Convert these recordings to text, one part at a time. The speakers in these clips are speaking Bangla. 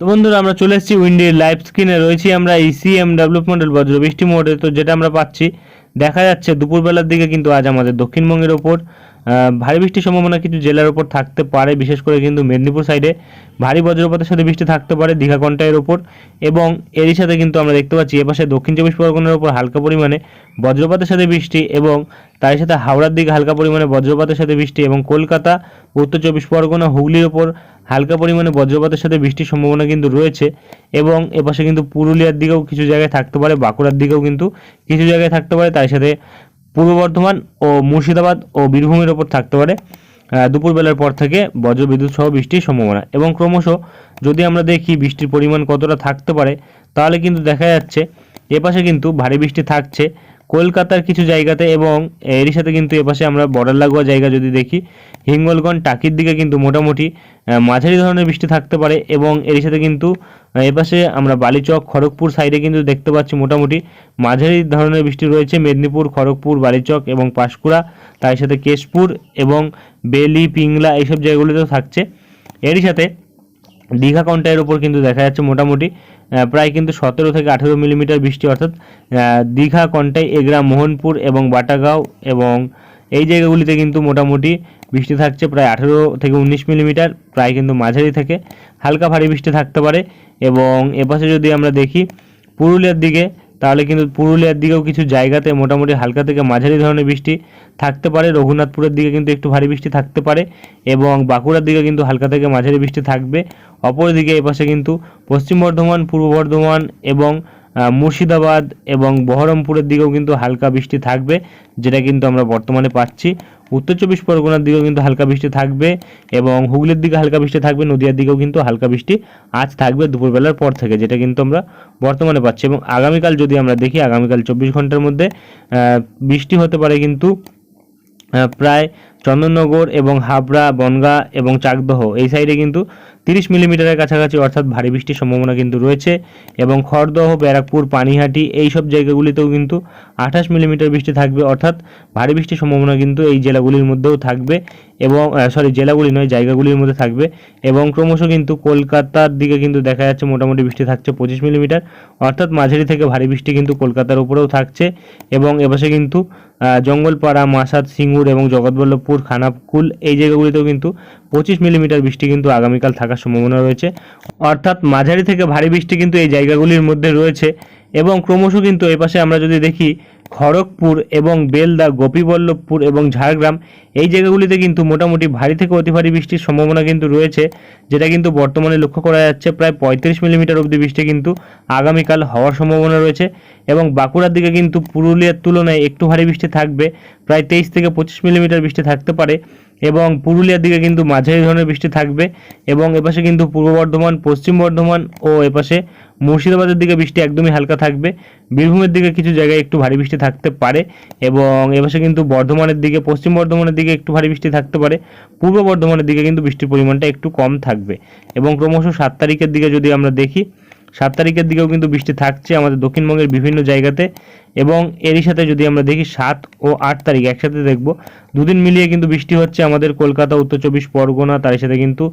তো বন্ধুরা, আমরা চলে এসেছি উইন্ডির লাইভ স্ক্রিনে রয়েছি আমরা এই সিএমডাব্লিউ মডেল বজ্র বৃষ্টি মোডে তো যেটা আমরা পাচ্ছি, দেখা যাচ্ছে দুপুরবেলার দিকে কিন্তু আজ আমাদের দক্ষিণবঙ্গের ওপর ভারী বৃষ্টির সম্ভাবনা কিছু জেলার ওপর থাকতে পারে, বিশেষ করে কিন্তু মেদিনীপুর সাইডে ভারী বজ্রপাতের সাথে বৃষ্টি থাকতে পারে দীঘা কন্টাইয়ের ওপর এবং এরই সাথে কিন্তু আমরা দেখতে পাচ্ছি এপাশে দক্ষিণ চব্বিশ পরগনার ওপর হালকা পরিমাণে বজ্রপাতের সাথে বৃষ্টি এবং তার সাথে হাওড়ার দিকে হালকা পরিমাণে বজ্রপাতের সাথে বৃষ্টি এবং কলকাতা, উত্তর চব্বিশ পরগনা, হুগলির ওপর হালকা পরিমাণে বজ্রপাতের সাথে বৃষ্টির সম্ভাবনা কিন্তু রয়েছে এবং এপাশে কিন্তু পুরুলিয়ার দিকেও কিছু জায়গায় থাকতে পারে, বাঁকুড়ার দিকেও কিন্তু কিছু জায়গায় থাকতে পারে, তার সাথে পূর্ব বর্ধমান ও মুর্শিদাবাদ ও বীরভূমের ওপর থাকতে পারে। দুপুরবেলার পর থেকে বজ্রবিদ্যুৎ সহ বৃষ্টির সম্ভাবনা এবং ক্রমশ যদি আমরা দেখি বৃষ্টির পরিমাণ কতটা থাকতে পারে, তাহলে কিন্তু দেখা যাচ্ছে এপাশে কিন্তু ভারী বৃষ্টি থাকছে। কলকাতার কিছু জায়গাতে এবং এরই সাথে কিন্তু এপাশে আমরা বর্ডার লাগোয়া জায়গা যদি দেখি, হিঙ্গলগঞ্জ, টাকির দিকে কিন্তু মোটামুটি মাঝারি ধরনের বৃষ্টি থাকতে পারে এবং এরই সাথে কিন্তু এপাশে আমরা বালিচক, খড়গপুর সাইডে কিন্তু দেখতে পাচ্ছি মোটামুটি মাঝারি ধরনের বৃষ্টি রয়েছে, মেদিনীপুর, খড়গপুর, বালিচক এবং পাঁশকুড়া, তার সাথে কেশপুর এবং বেলি, পিংলা এইসব জায়গাগুলিতেও থাকছে। এরই সাথে দীঘা কাউন্টারের উপর কিন্তু দেখা যাচ্ছে মোটামুটি প্রায় কিন্তু সতেরো থেকে আঠেরো মিলিমিটার বৃষ্টি, অর্থাৎ দীঘা কন্টাই এগরা, মোহনপুর এবং বাটাগাঁও এবং এই জায়গাগুলিতে কিন্তু মোটামুটি বৃষ্টি থাকছে প্রায় আঠেরো থেকে উনিশ মিলিমিটার, প্রায় কিন্তু মাঝারি থেকে। হালকা ভারী বৃষ্টি থাকতে পারে এবং এপাশে যদি আমরা দেখি, পুরুলিয়ার দিকে তাহলে কিন্তু পুরুলিয়ার দিকেও কিছু জায়গাতে মোটামুটি হালকা থেকে মাঝারি ধরনের বৃষ্টি থাকতে পারে। রঘুনাথপুরের দিকে কিন্তু একটু ভারী বৃষ্টি থাকতে পারে এবং বাঁকুড়ার দিকে কিন্তু হালকা থেকে মাঝারি বৃষ্টি থাকবে। অপরদিকে এপাশে কিন্তু পশ্চিম বর্ধমান, পূর্ব বর্ধমান এবং মুর্শিদাবাদ এবং বহরমপুরের দিকেও কিন্তু হালকা বৃষ্টি থাকবে, যেটা কিন্তু আমরা বর্তমানে পাচ্ছি। উত্তর চব্বিশ পরগনার দিকেও কিন্তু হালকা বৃষ্টি থাকবে এবং হুগলির দিকে হালকা বৃষ্টি থাকবে, নদিয়ার দিকেও কিন্তু হালকা বৃষ্টি আজ থাকবে দুপুরবেলার পর থেকে, যেটা কিন্তু আমরা বর্তমানে পাচ্ছি এবং আগামীকাল যদি আমরা দেখি, আগামীকাল চব্বিশ ঘণ্টার মধ্যে বৃষ্টি হতে পারে কিন্তু প্রায় চন্দননগর এবং হাবড়া, বনগা এবং চাকদহ এই সাইডে কিন্তু তিরিশ মিলিমিটারের কাছাকাছি অর্থাৎ ভারী বৃষ্টির সম্ভাবনা কিন্তু রয়েছে এবং খড়দহ, ব্যারাকপুর, পানিহাটি এই সব জায়গাগুলিতেও কিন্তু আঠাশ মিলিমিটার বৃষ্টি থাকবে। অর্থাৎ ভারী বৃষ্টির সম্ভাবনা কিন্তু এই জেলাগুলির মধ্যেও থাকবে। এবং সরি জেলাগুলি নয়, জায়গাগুলির মধ্যে থাকবে। এবং ক্রমশ কিন্তু কলকাতার দিকে কিন্তু দেখা যাচ্ছে মোটামুটি বৃষ্টি থাকছে পঁচিশ মিলিমিটার। অর্থাৎ মাঝারি থেকে ভারী বৃষ্টি কিন্তু কলকাতার উপরেও থাকছে। এবং এপাশে কিন্তু জঙ্গলপাড়া, মাসাদ, সিঙ্গুর এবং জগৎবল্লভপুর, খানাকুল এই জায়গাগুলিতেও কিন্তু পঁচিশ মিলিমিটার বৃষ্টি কিন্তু আগামীকাল থাকার সম্ভাবনা রয়েছে। অর্থাৎ মাঝারি থেকে ভারী বৃষ্টি কিন্তু এই জায়গাগুলির মধ্যে রয়েছে। এবং ক্রমশ কিন্তু এপাশে আমরা যদি দেখি খড়গপুর এবং বেলদা, গোপীবল্লভপুর এবং ঝাড়গ্রাম, এই জায়গাগুলিতে কিন্তু মোটামুটি ভারী থেকে অতি ভারী বৃষ্টির সম্ভাবনা কিন্তু রয়েছে, যেটা কিন্তু বর্তমানে লক্ষ্য করা যাচ্ছে প্রায় পঁয়ত্রিশ মিলিমিটার অবধি বৃষ্টি কিন্তু আগামীকাল হওয়ার সম্ভাবনা রয়েছে এবং বাঁকুড়ার দিকে কিন্তু পুরুলিয়ার তুলনায় একটু ভারী বৃষ্টি থাকবে, প্রায় তেইশ থেকে পঁচিশ মিলিমিটার বৃষ্টি থাকতে পারে। এবং পুরুলিয়ার দিকে কিন্তু মাঝারি ধরনের বৃষ্টি থাকবে এবং এপাশে কিন্তু পূর্ব বর্ধমান, পশ্চিম বর্ধমান ও এপাশে মুর্শিদাবাদের দিকে বৃষ্টি একদমই হালকা থাকবে। বীরভূমের দিকে কিছু জায়গায় একটু ভারী বৃষ্টি থাকতে পারে এবং এপাশে কিন্তু বর্ধমানের দিকে, পশ্চিম বর্ধমানের দিকে একটু ভারী বৃষ্টি থাকতে পারে। পূর্ব বর্ধমানের দিকে কিন্তু বৃষ্টির পরিমাণটা একটু কম থাকবে এবং ক্রমশ সাত তারিখের দিকে যদি আমরা দেখি সাত তারিখের দিকেও কিন্তু বৃষ্টি থাকছে আমাদের দক্ষিণবঙ্গের বিভিন্ন জায়গাতে এবং এরই সাথে যদি আমরা দেখি সাত ও আট তারিখ একসাথে দেখব, দুদিন মিলিয়ে কিন্তু বৃষ্টি হচ্ছে আমাদের কলকাতা, উত্তর চব্বিশ, পরগনা, তার সাথে কিন্তু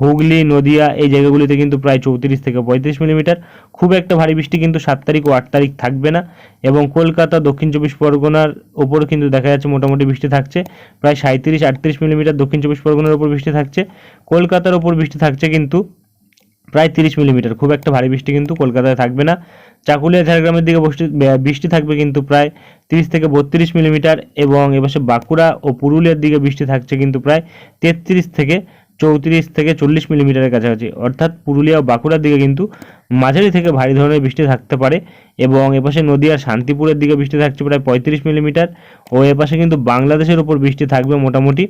হুগলি, নদিয়া এই জায়গাগুলিতে কিন্তু প্রায় চৌত্রিশ থেকে পঁয়ত্রিশ মিলিমিটার। খুব একটা ভারী বৃষ্টি কিন্তু সাত তারিখ ও আট তারিখ থাকবে না এবং কলকাতা, দক্ষিণ চব্বিশ, পরগনার ওপর কিন্তু দেখা যাচ্ছে মোটামুটি বৃষ্টি থাকছে। প্রায় সাঁত্রিশ আটত্রিশ মিলিমিটার দক্ষিণ চব্বিশ, পরগনার ওপর বৃষ্টি থাকছে। কলকাতার ওপর বৃষ্টি থাকছে কিন্তু প্রায় তিরিশ মিলিমিটার। খুব একটা ভারী বৃষ্টি কিন্তু কলকাতায় থাকবে না। চাকুলিয়া, ঝাড়গ্রামের দিকে বৃষ্টি- বৃষ্টি থাকবে কিন্তু প্রায় তিরিশ থেকে বত্রিশ মিলিমিটার এবং এপাশে বাঁকুড়া ও পুরুলিয়ার দিকে বৃষ্টি থাকছে কিন্তু প্রায় তেত্রিশ থেকে চৌত্রিশ থেকে চল্লিশ মিলিমিটারের কাছাকাছি। অর্থাৎ পুরুলিয়া ও বাঁকুড়ার দিকে কিন্তু মাঝারি থেকে ভারী ধরনের বৃষ্টি থাকতে পারে এবং এপাশে নদিয়ার শান্তিপুরের দিকে বৃষ্টি থাকছে প্রায় পঁয়ত্রিশ মিলিমিটার ও এপাশে কিন্তু বাংলাদেশের উপর বৃষ্টি থাকবে মোটামুটি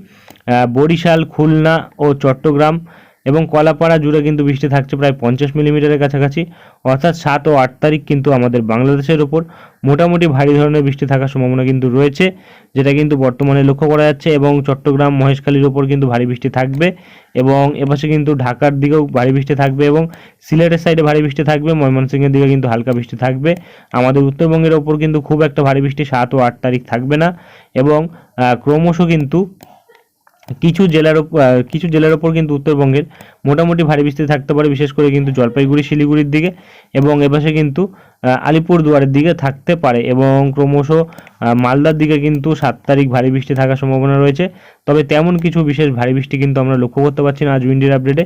বরিশাল, খুলনা ও চট্টগ্রাম এবং কলাপাড়া জুড়ে কিন্তু বৃষ্টি থাকছে প্রায় পঞ্চাশ মিলিমিটারের কাছাকাছি। অর্থাৎ সাত ও আট তারিখ কিন্তু আমাদের বাংলাদেশের ওপর মোটামুটি ভারী ধরনের বৃষ্টি থাকার সম্ভাবনা কিন্তু রয়েছে, যেটা কিন্তু বর্তমানে লক্ষ্য করা যাচ্ছে এবং চট্টগ্রাম, মহেশখালীর ওপর কিন্তু ভারী বৃষ্টি থাকবে এবং এপাশে কিন্তু ঢাকার দিকেও ভারী বৃষ্টি থাকবে এবং সিলেটের সাইডে ভারী বৃষ্টি থাকবে, ময়মনসিংহের দিকে কিন্তু হালকা বৃষ্টি থাকবে। আমাদের উত্তরবঙ্গের ওপর কিন্তু খুব একটা ভারী বৃষ্টি সাত ও আট তারিখ থাকবে না এবং ক্রমশ কিন্তু কিছু জেলার কিছু জেলার ওপর কিন্তু উত্তরবঙ্গের মোটামুটি ভারী বৃষ্টি থাকতে পারে, বিশেষ করে কিন্তু জলপাইগুড়ি, শিলিগুড়ির দিকে এবং এপাশে কিন্তু আলিপুর দুয়ারের দিকে থাকতে পারে এবং ক্রমশ মালদার দিকে কিন্তু সাত তারিখ ভারী বৃষ্টি থাকার সম্ভাবনা রয়েছে। তবে তেমন কিছু বিশেষ ভারী বৃষ্টি কিন্তু আমরা লক্ষ্য করতে পারছি না আজ উইন্ডির আপডেটে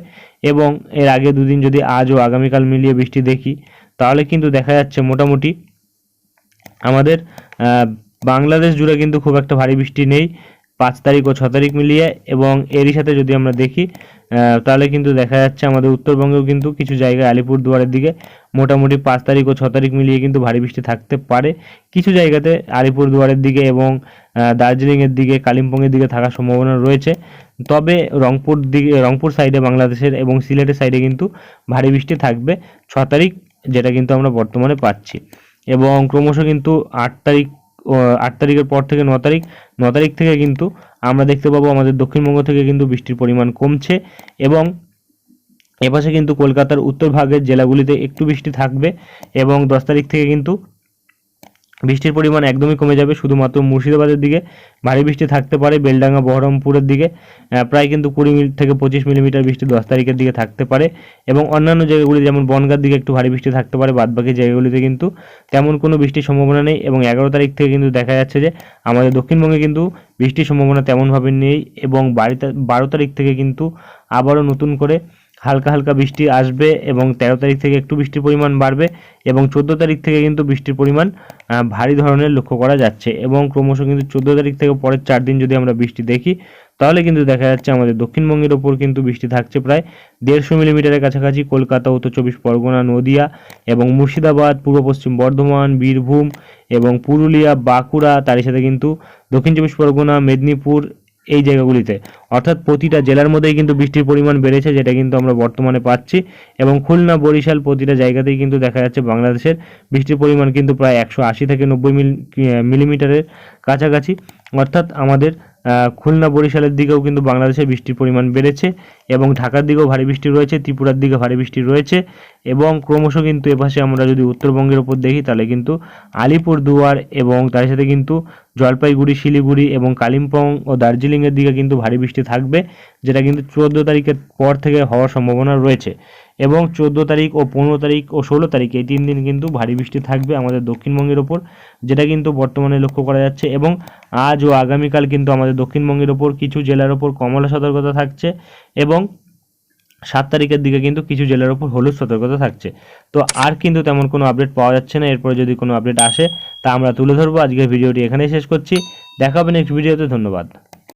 এবং এর আগে দুদিন যদি আজ ও আগামীকাল মিলিয়ে বৃষ্টি দেখি, তাহলে কিন্তু দেখা যাচ্ছে মোটামুটি আমাদের বাংলাদেশ জুড়ে কিন্তু খুব একটা ভারী বৃষ্টি নেই। পাঁচ তারিখ ও ছ তারিখ মিলিয়ে এবং এরই সাথে যদি আমরা দেখি তাহলে কিন্তু দেখা যাচ্ছে আমাদের উত্তরবঙ্গেও কিন্তু কিছু জায়গায় আলিপুর দুয়ারের দিকে মোটামুটি পাঁচ তারিখ ও ছ তারিখ মিলিয়ে কিন্তু ভারী বৃষ্টি থাকতে পারে। কিছু জায়গাতে আলিপুর দুয়ারের দিকে এবং দার্জিলিংয়ের দিকে, কালিম্পংয়ের দিকে থাকার সম্ভাবনা রয়েছে। তবে রংপুর দিকে, রংপুর সাইডে বাংলাদেশের এবং সিলেটের সাইডে কিন্তু ভারী বৃষ্টি থাকবে ছ তারিখ, যেটা কিন্তু আমরা বর্তমানে পাচ্ছি। এবং ক্রমশ কিন্তু আট তারিখ আট তারিখের পর থেকে ন তারিখ ন তারিখ থেকে কিন্তু আমরা দেখতে পাবো আমাদের দক্ষিণবঙ্গ থেকে কিন্তু বৃষ্টির পরিমাণ কমছে এবং এপাশে কিন্তু কলকাতার উত্তর ভাগের জেলাগুলিতে একটু বৃষ্টি থাকবে এবং দশ তারিখ থেকে কিন্তু বৃষ্টির পরিমাণ একদমই কমে যাবে, শুধুমাত্র মুর্শিদাবাদের দিকে। ভারী বৃষ্টি থাকতে পারে বেলডাঙ্গা, বহরমপুরের দিকে প্রায় কিন্তু কুড়ি মিলি থেকে পঁচিশ মিলিমিটার বৃষ্টি দশ তারিখের দিকে থাকতে পারে এবং অন্যান্য জায়গাগুলি যেমন বনগার দিকে একটু ভারী বৃষ্টি থাকতে পারে, বাদবাকি জায়গাগুলিতে কিন্তু তেমন কোনো বৃষ্টির সম্ভাবনা নেই এবং এগারো তারিখ থেকে কিন্তু দেখা যাচ্ছে যে আমাদের দক্ষিণবঙ্গে কিন্তু বৃষ্টির সম্ভাবনা তেমনভাবে নেই এবং বাড়িতে বারো তারিখ থেকে কিন্তু আবারও নতুন করে হালকা হালকা বৃষ্টি আসবে এবং তেরো তারিখ থেকে একটু বৃষ্টির পরিমাণ বাড়বে এবং চোদ্দ তারিখ থেকে কিন্তু বৃষ্টির পরিমাণ ভারী ধরনের লক্ষ্য করা যাচ্ছে এবং ক্রমশ কিন্তু চোদ্দ তারিখ থেকে পরের চার দিন যদি আমরা বৃষ্টি দেখি, তাহলে কিন্তু দেখা যাচ্ছে আমাদের দক্ষিণবঙ্গের ওপর কিন্তু বৃষ্টি থাকছে প্রায় দেড়শো মিলিমিটারের কাছাকাছি কলকাতা, উত্তর চব্বিশ পরগনা, নদিয়া এবং মুর্শিদাবাদ, পূর্ব পশ্চিম বর্ধমান, বীরভূম এবং পুরুলিয়া, বাঁকুড়া, তারই সাথে কিন্তু দক্ষিণ চব্বিশ পরগনা, মেদিনীপুর এই জায়গাগুলিতে। অর্থাৎ প্রতিটা জেলার মধ্যেই কিন্তু বৃষ্টির পরিমাণ বেড়েছে, যেটা কিন্তু আমরা বর্তমানে পাচ্ছি। এবং খুলনা, বরিশাল প্রতিটা জায়গাতেই কিন্তু দেখা যাচ্ছে বাংলাদেশের বৃষ্টির পরিমাণ কিন্তু প্রায় একশো আশি থেকে নব্বই মিল মিলিমিটারের কাছাকাছি। অর্থাৎ আমাদের খুলনা বরিশালের দিকেও কিন্তু বাংলাদেশে বৃষ্টির পরিমাণ বেড়েছে এবং ঢাকার দিকেও ভারী বৃষ্টি রয়েছে, ত্রিপুরার দিকে ভারী বৃষ্টি রয়েছে এবং ক্রমশ কিন্তু এপাশে আমরা যদি উত্তরবঙ্গের ওপর দেখি তাহলে কিন্তু আলিপুর দুয়ার এবং তার সাথে কিন্তু জলপাইগুড়ি, শিলিগুড়ি এবং কালিম্পং ও দার্জিলিংয়ের দিকে কিন্তু ভারী বৃষ্টি থাকবে, যেটা কিন্তু চোদ্দ তারিখের পর থেকে হওয়ার সম্ভাবনা রয়েছে। এবং চোদ্দ তারিখ ও পনেরো তারিখ ও ষোলো তারিখ এই তিন দিন কিন্তু ভারী বৃষ্টি থাকবে আমাদের দক্ষিণবঙ্গের ওপর, যেটা কিন্তু বর্তমানে লক্ষ্য করা যাচ্ছে এবং আজ ও আগামীকাল কিন্তু আমাদের দক্ষিণবঙ্গের ওপর কিছু জেলার ওপর কমলা সতর্কতা থাকছে এবং সাত তারিখের দিকে কিন্তু কিছু জেলার ওপর হলুদ সতর্কতা থাকছে। তো আর কিন্তু তেমন কোনো আপডেট পাওয়া যাচ্ছে না, এরপরে যদি কোনো আপডেট আসে তা আমরা তুলে ধরবো। আজকের ভিডিওটি এখানেই শেষ করছি। দেখা হবে নেক্সট ভিডিওতে ধন্যবাদ।